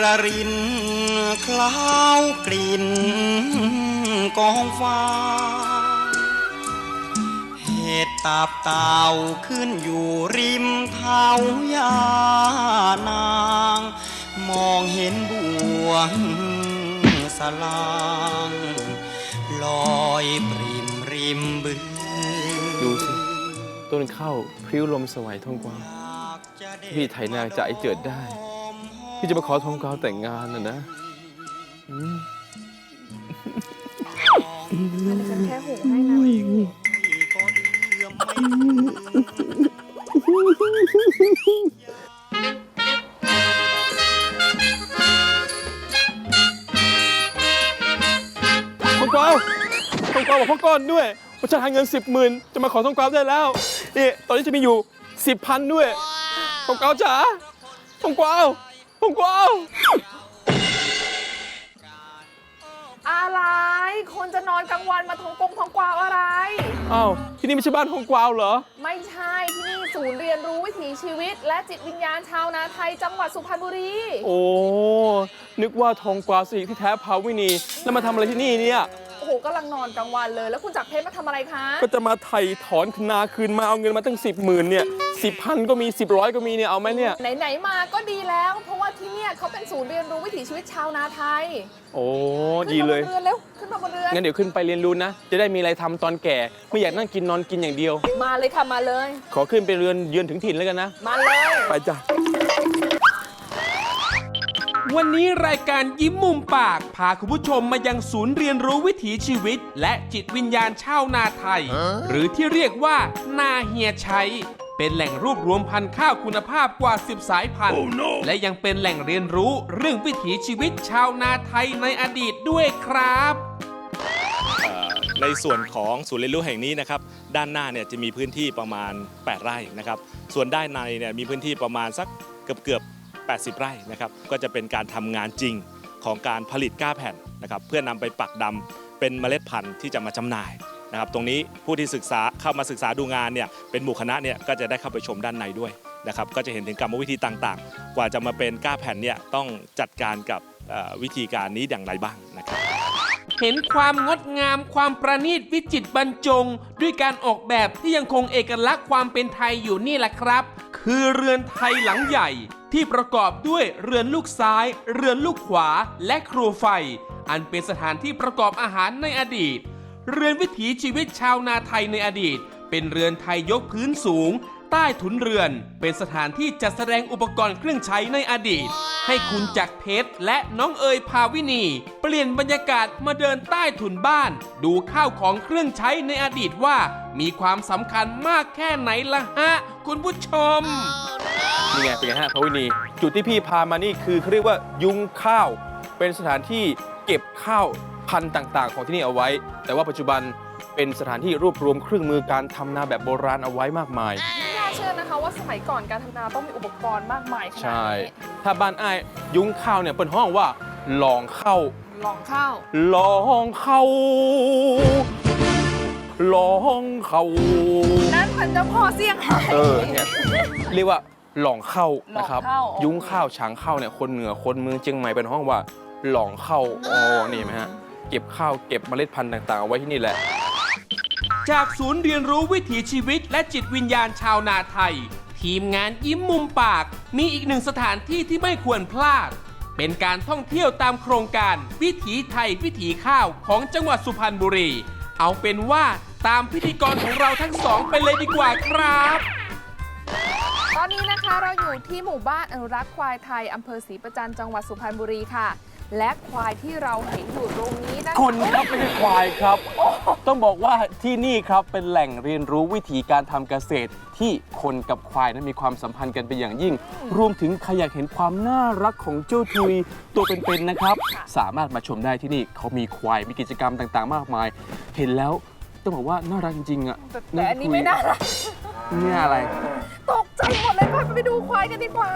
ระรินคล้าวกลิ่นกองฟ้า เห็ดตับเต่าขึ้นอยู่ริมเท้ายานาง มองเห็นบวงสลางลอยปริมริมบึงดูสิ ต้นข้าวพริ้วลมสวัยทงกวาวพี่ไถนาจะไอเจิดได้ พี่จะมาขอทองกวาวแต่งงานนะนะอืมฉันแค่หุงให้นะทองกวาวทองกวาวบอกพ่อก้อนด้วยว่าฉันหาเงินสิบหมื่นจะมาขอทองกวาวได้แล้วนี่ตอนนี้จะมีอยู่สิบพันด้วยทองกวาวจ๋าทองกวาว ทองกวาวอะไร คนจะนอนกลางวันมาทองกงทองกวาวอะไร อ้าวที่นี่ไม่ใช่บ้านทองกวาวเหรอ ไม่ใช่ที่นี่ศูนย์เรียนรู้วิถีชีวิต และจิตวิญญาณชาวนาไทยจังหวัดสุพรรณบุรี โอ้ นึกว่าทองกวาวสิที่แท้พาวินีแล้วมาทำอะไรที่นี่เนี่ย โอ้โหกำลังนอนกลางวันเลย แล้วคุณจักรเพชรมาทำอะไรคะก็จะมาไถ่ถอนนาคืนมาเอาเงินมาตั้งสิบหมื่นเนี่ยสิบพันก็มีสิบร้อยก็มีเนี่ยเอาไหมเนี่ย ไหนๆมาก็ดีแล้ว เพราะว่าที่เนี่ยเขาเป็นศูนย์เรียนรู้วิถีชีวิตชาวนาไทยโอ้ขึ้ดีนมาบเลย นเรือนเร็วขึ้นมาบนเรือนงั้นเดี๋ยวขึ้นไปเรียนรู้นะ จะได้มีอะไรทำตอนแก่ ไม่อยากนั่งกินนอนกินอย่างเดียว มาเลยค่ะมาเลย ขอขึ้นไปเรือนเยือนถึงถิ่นแล้วกันนะ มาเลย ไปจ้ะ วันนี้รายการยิ้มมุมปาก พาคุณผู้ชมมายังศูนย์เรียนรู้วิถีชีวิต และจิตวิญญาณชาวนาไทย หรือที่เรียกว่านาเฮียชัยเป็นแหล่งรวบรวมพันธุ์ข้าวคุณภาพกว่า 10 สายพันธุ์และยังเป็นแหล่งเรียนรู้เรื่องวิถีชีวิตชาวนาไทยในอดีตด้วยครับเอ่อในส่วนของศูนย์เรียนรู้แห่งนี้นะครับด้านหน้าเนี่ยจะมีพื้นที่ประมาณ 8 ไร่นะครับ ส่วนด้านในเนี่ยมีพื้นที่ประมาณสักเกือบเกือบ 80 ไร่นะครับก็จะเป็นการทำงานจริงของการผลิตก้าแผ่นนะครับเพื่อนำไปปักดำเป็นเมล็ดพันธุ์ที่จะมาจำหน่ายนะครับตรงนี้ผู้ที่ศึกษาเข้ามาศึกษาดูงานเนี่ยเป็นหมู่คณะเนี่ยก็จะได้เข้าไปชมด้านในด้วยนะครับก็จะเห็นถึงกรรมวิธีต่างๆ กว่าจะมาเป็นก้าแผ่นเนี่ยต้องจัดการกับวิธีการนี้อย่างไรบ้างนะครับเห็นความงดงามความประณีตวิจิตรบรรจง ด้วยการออกแบบที่ยังคงเอกลักษณ์ความเป็นไทยอยู่นี่แหละครับ คือเรือนไทยหลังใหญ่ ที่ประกอบด้วยเรือนลูกซ้าย เรือนลูกขวา และครัวไฟ อันเป็นสถานที่ประกอบอาหารในอดีต เรือนวิถีชีวิตชาวนาไทยในอดีต เป็นเรือนไทยยกพื้นสูง ใต้ถุนเรือน เป็นสถานที่จัดแสดงอุปกรณ์เครื่องใช้ในอดีต ให้คุณจักเพชรและน้องเอ๋ยพาวินี เปลี่ยนบรรยากาศมาเดินใต้ถุนบ้าน ดูข้าวของเครื่องใช้ในอดีตว่า มีความสำคัญมากแค่ไหนล่ะฮะ คุณผู้ชม นี่ไงเป็นไงฮะพระวินี จุดที่พี่พามานี่คือเขาเรียกว่ายุงข้าว เป็นสถานที่เก็บข้าวพันธุ์ต่างๆ ของที่นี่เอาไว้ แต่ว่าปัจจุบันเป็นสถานที่รวบรวมเครื่องมือการทำนาแบบโบราณเอาไว้มากมาย สมัยก่อนการทำนาต้องมีอุปกรณ์มากมายขนาดใช่ นี้ถ้าบ้านอ้ายยุงข้าวเนี่ยเป็นห้องว่าลองเข้า ลองข้าวลองเข้า ลองเข้า นั่นมันเจ้าพ่อเสี่ยงไฮ้เออเนี่ยเรียกว่าหลองเข้านะครับ หลองเข้าโอเคยุ้งข้าวฉางข้าวเนี่ยคนเหนือคนเมืองเชียงใหม่เป็นห้องว่าหลองเข้าอ๋อนี่เห็นไหมฮะเก็บข้าวเก็บเมล็ดพันธุ์ต่างๆเอาไว้ที่นี่แหละ จากศูนย์เรียนรู้วิถีชีวิตและจิตวิญญาณชาวนาไทย ทีมงานยิ้มมุมปาก มีอีกหนึ่งสถานที่ที่ไม่ควรพลาด เป็นการท่องเที่ยวตามโครงการ วิถีไทยวิถีข้าวของจังหวัดสุพรรณบุรี เอาเป็นว่าตามพิธีกรของเราทั้งสองไปเลยดีกว่าครับ ตอนนี้นะคะเราอยู่ที่หมู่บ้านอนุรักษ์ควายไทยอำเภอศรีประจันจังหวัดสุพรรณบุรีค่ะ และควายที่เราเห็นอยู่ตรงนี้นะคะคนครับไม่ใช่ควายครับ ต้องบอกว่าที่นี่ครับเป็นแหล่งเรียนรู้วิธีการทำเกษตร ที่คนกับควายนั้นมีความสัมพันธ์กันเป็นอย่างยิ่ง รวมถึงใครอยากเห็นความน่ารักของเจ้าทุยตัวเป็นๆนะครับ สามารถมาชมได้ที่นี่เขามีควายมีกิจกรรมต่างๆ มากมาย เห็นแล้วต้องบอกว่าน่ารักจริงๆอะแต่แต่อันนี้ไม่น่ารักเนี่ยอะไร ตกใจหมดเลยไปไปดูควายกันดีกว่า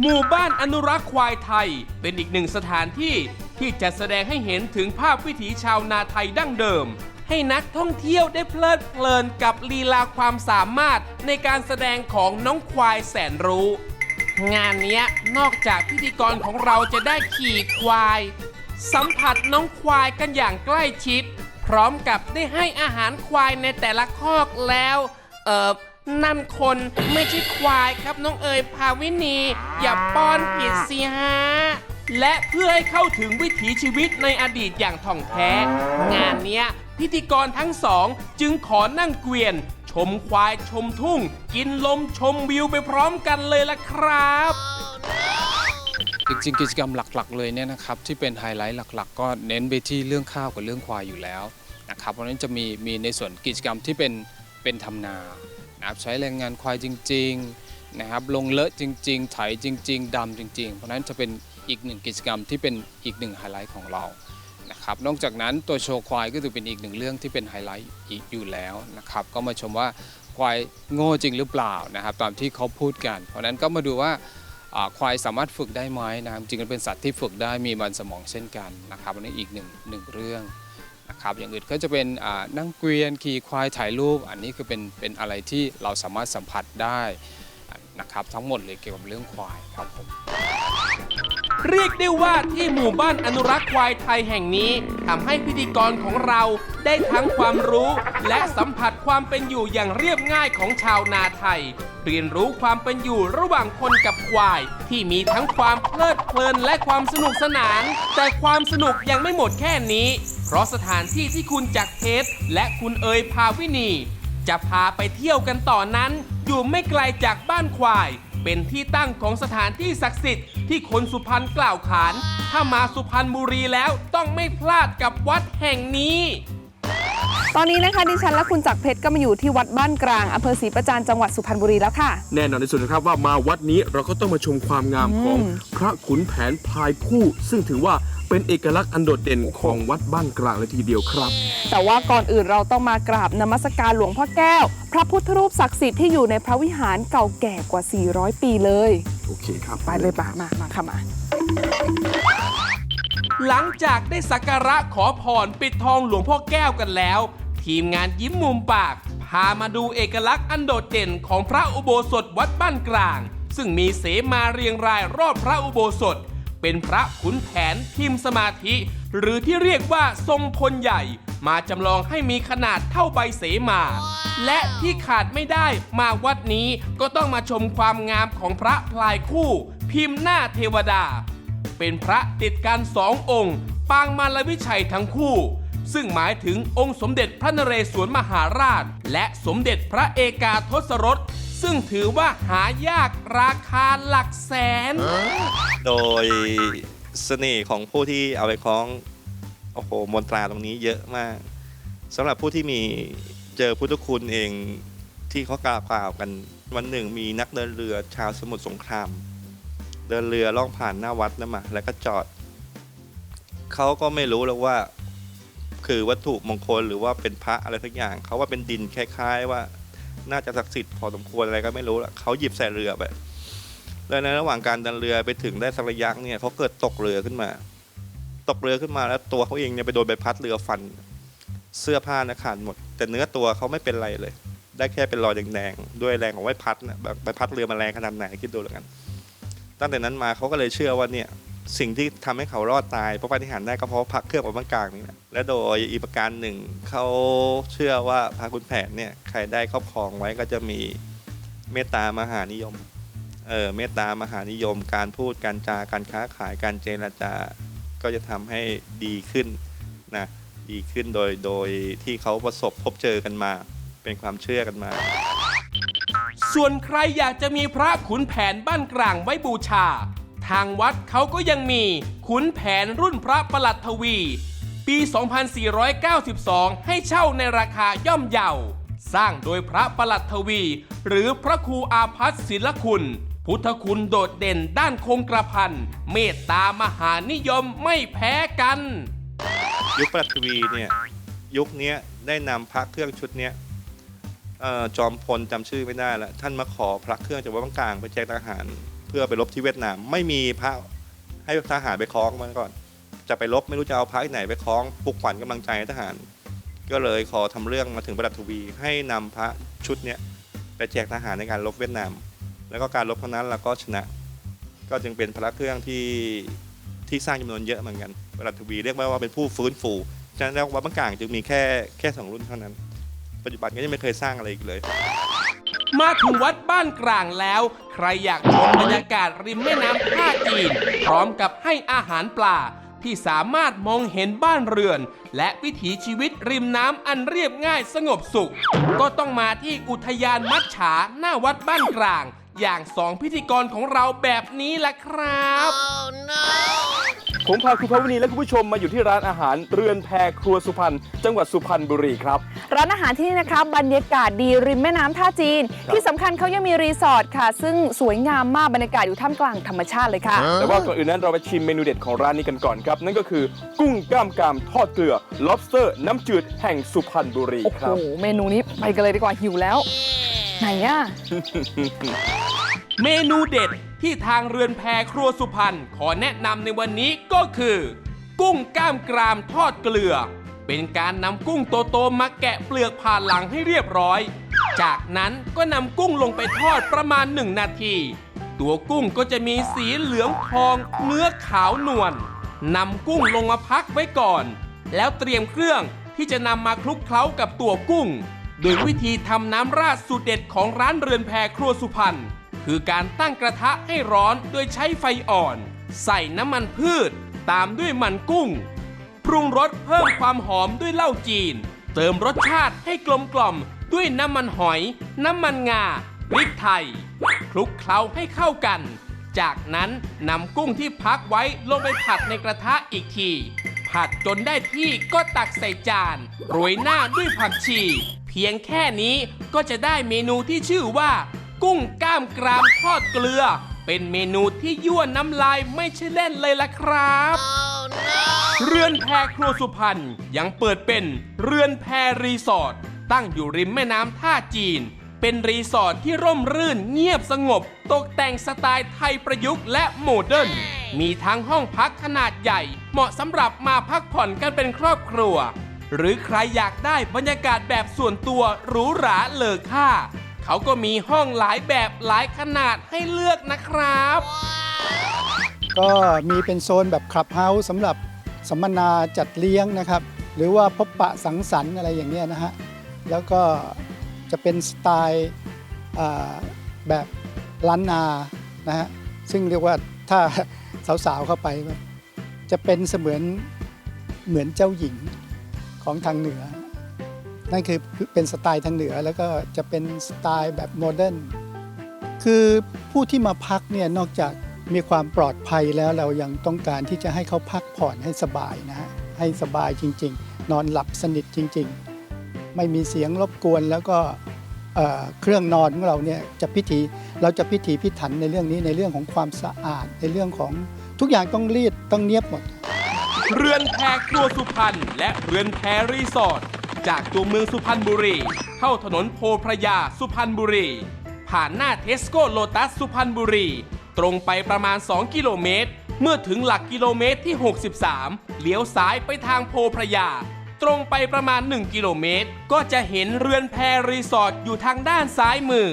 หมู่บ้านอนุรักษ์ควายไทย เป็นอีกหนึ่งสถานที่ที่จะแสดงให้เห็นถึงภาพวิถีชาวนาไทยดั้งเดิม ให้นักท่องเที่ยวได้เพลิดเพลินกับลีลาความสามารถในการแสดงของน้องควายแสนรู้ งานนี้นอกจากพิธีกรของเราจะได้ขี่ควาย สัมผัสน้องควายกันอย่างใกล้ชิด พร้อมกับได้ให้อาหารควายในแต่ละคอกแล้ว เอ่อ นั่นคนไม่ใช่ควายครับน้องเอ๋ยภาวินี อย่าป้อนผิดสิฮะ และเพื่อให้เข้าถึงวิถีชีวิตในอดีตอย่างท่องแท้ งานเนี้ย พิธีกรทั้งสองจึงขอนั่งเกวียน ชมควายชมทุ่ง กินลมชมวิวไปพร้อมกันเลยล่ะครับ จริงๆกิจกรรมหลักๆ เลยเนี่ยนะครับที่เป็นไฮไลท์หลัก ๆ ก็เน้นไปที่เรื่องข้าวกับเรื่องควายอยู่แล้วนะครับเพราะฉะนั้นจะมีมีในส่วนกิจกรรมที่เป็นเป็นทำนา นะครับใช้แรงงานควายจริงๆนะครับลงเลอะจริงๆไถจริง ๆดำจริง ๆ เพราะนั้นจะเป็นอีกหนึ่งกิจกรรมที่เป็นอีกหนึ่งไฮไลท์ของเรานะครับนอกจากนั้นตัวโชว์ควายก็ถือเป็นอีกหนึ่งเรื่องที่เป็นไฮไลท์อีกอยู่แล้วนะครับก็มาชมว่าควายโง่จริงหรือเปล่านะครับตามที่เขาพูดกัน เพราะนั้นก็มาดูว่าอ่าควายสามารถฝึกได้ไหมนะครับจริงๆเป็นสัตว์ที่ฝึกได้มีมันสมองเช่นกันนะครับอันนี้อีกหนึ่งหนึ่งเรื่อง นะครับอย่างอื่นก็จะเป็นนั่งเกวียนขี่ควายถ่ายรูป อันนี้คือเป็นเป็นอะไรที่เราสามารถสัมผัสได้นะครับทั้งหมดเลยเกี่ยวกับเรื่องควายครับผมเรียกได้ว่าที่หมู่บ้านอนุรักษ์ควายไทยแห่งนี้ทำให้พิธีกรของเราได้ทั้งความรู้ และสัมผัสความเป็นอยู่อย่างเรียบง่ายของชาวนาไทย เรียนรู้ความเป็นอยู่ระหว่างคนกับควาย ที่มีทั้งความเพลิดเพลินและความสนุกสนาน แต่ความสนุกยังไม่หมดแค่นี้ เพราะสถานที่ที่คุณจักรเพชรและคุณเอ๋ยพาวินี จะพาไปเที่ยวกันต่อนนั้น อยู่ไม่ไกลจากบ้านควาย เป็นที่ตั้งของสถานที่ศักดิ์สิทธิ์ที่คนสุพรรณกล่าวขาน ถ้ามาสุพรรณบุรีแล้วต้องไม่พลาดกับวัดแห่งนี้ ตอนนี้นะคะดิฉันและคุณจักรเพชรก็มาอยู่ที่วัดบ้านกลางอำเภอศรีประจันจังหวัดสุพรรณบุรีแล้วค่ะ แน่นอนที่สุดนะครับว่ามาวัดนี้เราก็ต้องมาชมความงามของพระขุนแผนพลายคู่ซึ่งถือว่า เป็นเอกลักษณ์อันโดดเด่นของวัดบ้านกลางเลยทีเดียวครับ แต่ว่าก่อนอื่นเราต้องมากราบนมัสการหลวงพ่อแก้ว พระพุทธรูปศักดิ์สิทธิ์ที่อยู่ในพระวิหารเก่าแก่กว่า 400 ปีเลย โอเคครับไปเลยป่ะมามาค่ะมา หลังจากได้สักการะขอพรปิดทองหลวงพ่อแก้วกันแล้ว ทีมงานยิ้มมุมปาก พามาดูเอกลักษณ์อันโดดเด่นของพระอุโบสถวัดบ้านกลาง ซึ่งมีเสมาเรียงรายรอบพระอุโบสถ เป็นพระขุนแผนพิมพ์สมาธิ หรือที่เรียกว่าทรงพลใหญ่ มาจำลองให้มีขนาดเท่าใบเสมา และที่ขาดไม่ได้มาวัดนี้ก็ต้องมาชมความงามของพระพลายคู่ พิมพ์หน้าเทวดา เป็นพระติดกันสององค์ ปางมารวิชัยทั้งคู่ซึ่งหมายถึงองค์สมเด็จพระนเรศวรมหาราช และสมเด็จพระเอกาทศรส ซึ่งถือว่าหายากราคาหลักแสน โดยเสน่ห์ของผู้ที่เอาไปคล้อง โอ้โห มนตราตรงนี้เยอะมากสำหรับผู้ที่มีเจอพุทธคุณเองที่เขากล่าวกล่าวกันวันหนึ่งมีนักเดินเรือชาวสมุทรสงคราม เดินเรือล่องผ่านหน้าวัดนั่นมา แล้วก็จอด เขาก็ไม่รู้แล้วว่า คือวัตถุมงคลหรือว่าเป็นพระอะไรสักอย่าง เขาว่าเป็นดินคล้าย ๆ ว่า น่าจะศักดิ์สิทธิ์พอสมควรอะไรก็ไม่รู้ละเขาหยิบใส่เรือไปแล้วในระหว่างการเดินเรือไปถึงได้สักระยะเนี่ยเขาเกิดตกเรือขึ้นมา ตกเรือขึ้นมาแล้วตัวเขาเองเนี่ยไปโดนใบพัดเรือฟัน เสื้อผ้านะขาดหมด แต่เนื้อตัวเขาไม่เป็นไรเลย ได้แค่เป็นรอยแดงๆด้วยแรงของใบพัดนะแบบใบพัดเรือมันแรงขนาดไหนคิดดูแล้วกัน ตั้งแต่นั้นมาเขาก็เลยเชื่อว่าเนี่ย สิ่งที่ทำให้เขารอดตายเพราะปฏิหารได้ก็เพราะพระเครื่องวัดบางกางนี่แหละและโดยอีกประการหนึ่งเขาเชื่อว่าพระคุณแผนเนี่ยใครได้ครอบครองไว้ก็จะมีเมตตามหานิยมเออเมตตามหานิยม การพูดการจาการค้าขายการเจรจาก็จะทำให้ดีขึ้นนะดีขึ้นโดยโดยที่เขาประสบพบเจอกันมา เป็นความเชื่อกันมา ส่วนใครอยากจะมีพระขุนแผนบ้านกลางไว้บูชา ทางวัดเขาก็ยังมีขุนแผนรุ่นพระประหลัดทวี ปี 2492 ให้เช่าในราคาย่อมเยาสร้างโดยพระประหลัดทวี หรือพระครูอาพัฒศิลคุณ พุทธคุณโดดเด่นด้านคงกระพันเมตตามหานิยมไม่แพ้กัน ยุคปรัชวีเนี่ยยุคนี้ได้นำพระเครื่องชุดนี้ออจอมพลจำชื่อไม่ได้ละท่านมาขอพระเครื่องจากวัดบางกลางไปแจกทหาร พื่อไปรบที่เวียดนาม ไม่มีพระให้ทหารไปคล้องมาก่อน จะไปรบไม่รู้จะเอาพระที่ไหนไปคล้องปลุกขวัญกำลังใจทหาร ก็เลยขอทำเรื่องมาถึงประดับทวี ให้นำพระชุดเนี้ยไปแจกทหารในการรบเวียดนาม แล้วก็การรบครั้งนั้นเราก็ชนะ ก็จึงเป็นพระเครื่องที่ที่สร้างจำนวนเยอะเหมือนกันประดับทวีเรียกว่าว่าเป็นผู้ฟื้นฟูฉะนั้นแล้ววัดบางกลางจึงมีแค่แค่สองรุ่นเท่านั้น ปัจจุบันก็ยังไม่เคยสร้างอะไรอีกเลย มาถึงวัดบ้านกลางแล้ว ใครอยากชมบรรยากาศริมแม่น้ำท่าจีน พร้อมกับให้อาหารปลาที่สามารถมองเห็นบ้านเรือน และวิถีชีวิตริมน้ำอันเรียบง่ายสงบสุข ก็ต้องมาที่อุทยานมัจฉาหน้าวัดบ้านกลาง อย่างสองพิธีกรของเราแบบนี้แหละครับ ผมพาคุณพาวนีและคุณผู้ชมมาอยู่ที่ร้านอาหารเรือนแพครัวสุพรรณจังหวัดสุพรรณบุรีครับ ร้านอาหารที่นี่นะคะบรรยากาศดีริมแม่น้ำท่าจีน ที่สำคัญเขายังมีรีสอร์ทค่ะ ซึ่งสวยงามมากบรรยากาศอยู่ท่ามกลางธรรมชาติเลยค่ะ แต่ว่าก่อนอื่นนั้นเราไปชิมเมนูเด็ดของร้านนี้กันก่อนครับ นั่นก็คือกุ้งกล้ามกรามทอดเกลือ lobster น้ำจืดแห่งสุพรรณบุรีโอ้คโหรับ เมนูนี้ไปกันเลยดีกว่าหิวแล้ว ไหนอะ เมนูเด็ด ที่ทางเรือนแพครัวสุพรรณขอแนะนำในวันนี้ก็คือ กุ้งกล้ามกรามทอดเกลือ เป็นการนำกุ้งโตๆมาแกะเปลือกผ่านหลังให้เรียบร้อย จากนั้นก็นำกุ้งลงไปทอดประมาณ 1 นาที ตัวกุ้งก็จะมีสีเหลืองทองเนื้อขาวนวลนำกุ้งลงมาพักไว้ก่อน แล้วเตรียมเครื่องที่จะนำมาคลุกเคล้ากับตัวกุ้ง โดยวิธีทำน้ำราดสูตรเด็ดของร้านเรือนแพครัวสุพรรณ คือการตั้งกระทะให้ร้อนโดยใช้ไฟอ่อน ใส่น้ำมันพืช ตามด้วยมันกุ้ง ปรุงรสเพิ่มความหอมด้วยเหล้าจีน เติมรสชาติให้กลมกล่อมด้วยน้ำมันหอย น้ำมันงาพริกไทย คลุกเคล้าให้เข้ากัน จากนั้นนำกุ้งที่พักไว้ลงไปผัดในกระทะอีกที ผัดจนได้ที่ก็ตักใส่จานโรยหน้าด้วยผักชี เพียงแค่นี้ก็จะได้เมนูที่ชื่อว่า กุ้งกล้ามกรามทอดเกลือ เป็นเมนูที่ยั่วน้ำลายไม่ใช่เล่นเลยล่ะครับ เรือนแพครัวสุพรรณยังเปิดเป็นเรือนแพรีสอร์ทตั้งอยู่ริมแม่น้ำท่าจีน เป็นรีสอร์ทที่ร่มรื่นเงียบสงบ ตกแต่งสไตล์ไทยประยุกต์และโมเดิร์นมีทั้งห้องพักขนาดใหญ่ เหมาะสำหรับมาพักผ่อนกันเป็นครอบครัว หรือใครอยากได้บรรยากาศแบบส่วนตัวหรูหราเลอค่า เขาก็มีห้องหลายแบบหลายขนาดให้เลือกนะครับ ก็มีเป็นโซนแบบคลับเฮาส์สำหรับสัมมนาจัดเลี้ยงนะครับ หรือว่าพบปะสังสรรค์อะไรอย่างเงี้ยนะฮะ แล้วก็จะเป็นสไตล์อ่าแบบล้านนานะฮะ ซึ่งเรียกว่าถ้าสาวๆเข้าไป จะเป็นเสมือนเหมือนเจ้าหญิงของทางเหนือ นั่นคือเป็นสไตล์ทางเหนือแล้วก็จะเป็นสไตล์แบบโมเดิร์นคือผู้ที่มาพักเนี่ยนอกจากมีความปลอดภัยแล้วเรายังต้องการที่จะให้เขาพักผ่อนให้สบายนะฮะให้สบายจริง ๆ นอนหลับสนิทจริง ๆ ไม่มีเสียงรบกวนแล้วก็เครื่องนอนของเราเนี่ยจะพิธีเราจะพิถีพิถันในเรื่องนี้ในเรื่องของความสะอาดในเรื่องของทุกอย่างต้องรีดต้องเนียบหมด เรือนแพครัวสุพรรณและเรือนแพรีสอร์ท จากตัวเมืองสุพรรณบุรี เข้าถนนโพพระยาสุพรรณบุรี ผ่านหน้าเทสโก้โลตัสสุพรรณบุรี ตรงไปประมาณ 2 กิโลเมตร เมื่อถึงหลักกิโลเมตรที่ 63 เลี้ยวซ้ายไปทางโพพระยา ตรงไปประมาณ 1 กิโลเมตร ก็จะเห็นเรือนแพรีสอร์ทอยู่ทางด้านซ้ายมือ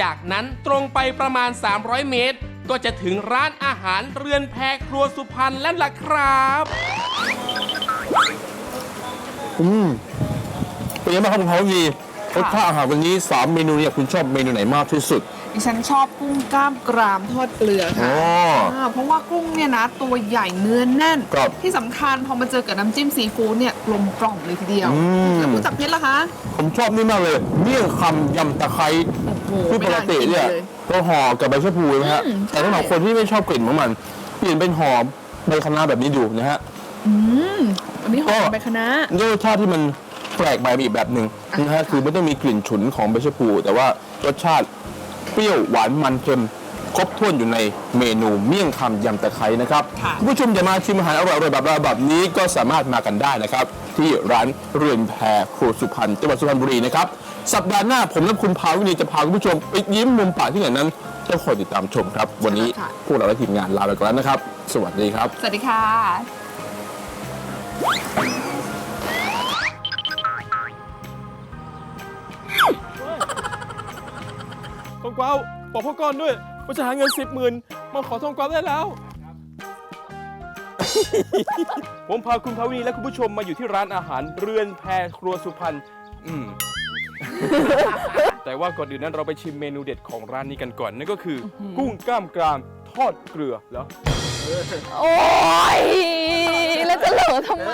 จากนั้นตรงไปประมาณ 300 เมตร ก็จะถึงร้านอาหารเรือนแพครัวสุพรรณแล้วล่ะครับ อืม เป็นยังไงบ้างครับคุณพาวนีรสชาติอาหารวันนี้3เมนูเนี่ยคุณชอบเมนูไหนมากที่สุด ดิฉันชอบกุ้งกล้ามกรามทอดเกลืออ๋ค่ะออ่าเพราะว่ากุ้งเนี่ยนะ ตัวใหญ่เนื้อแน่น ครับที่สำคัญพอมาเจอกับน้ำจิ้มซีฟู้ดเนี่ยกลมกล่อมเลยทีเดียวอืม แล้วผู้จับเพชรล่ะคะ ผมชอบนี่มากเลยเมี่ยงคำยำตะไคร้โอ้โหคือปกติเนี่ยไม่ากิลเราห่อกับใบชะพูนะฮะอืมแต่สำหรับคนที่ไม่ชอบกลิ่นของมัน เปลี่ยนเป็นห่อใบคะน้าแบบนี้ดูนะฮะ อืมอันนี้หอมใบคะน้า ด้วยรสชาติที่มัน แปลกไปอีกแบบหนึ่งนะฮะคือไม่ต้องมีกลิ่นฉุนของใบชะพู แต่ว่ารสชาติเปรี้ยวหวานมันเค็มครบถ้วนอยู่ในเมนูเมี่ยงคำยำตะไคร้นะครับค่ะคุณผู้ชมจะมาชิมอาหารอร่อยๆแบบเราแบบนี้ก็สามารถมากันได้นะครับ ที่ร้านเรือนแพครัวสุพรรณจังหวัดสุพรรณบุรีนะครับสัปดาห์หน้าผมและคุณพาวินีจะพาคุณผู้ชมไปยิ้มมุมปากที่ไหนนั้นต้องคอยติดตามชมครับ วันนี้พวกเราและทีมงานลาไปก่อนแล้วนะครับ สวัสดีครับ สวัสดีค่ะ กวาวบอกพ่อก้อนด้วยว่าจะหาเงินสิบหมื่นมาขอทองกวาวได้แล้ว ผมพาคุณภาวินีและคุณผู้ชมมาอยู่ที่ร้านอาหารเรือนแพครัวสุพรรณอืม แต่ว่าก่อนอื่นนั้นเราไปชิมเมนูเด็ดของร้านนี้กันก่อนนั่นก็คืออกุ้งกล้ามกรามทอดเกลือแล้ว โอ้ยแล้วจะเหลือทำไม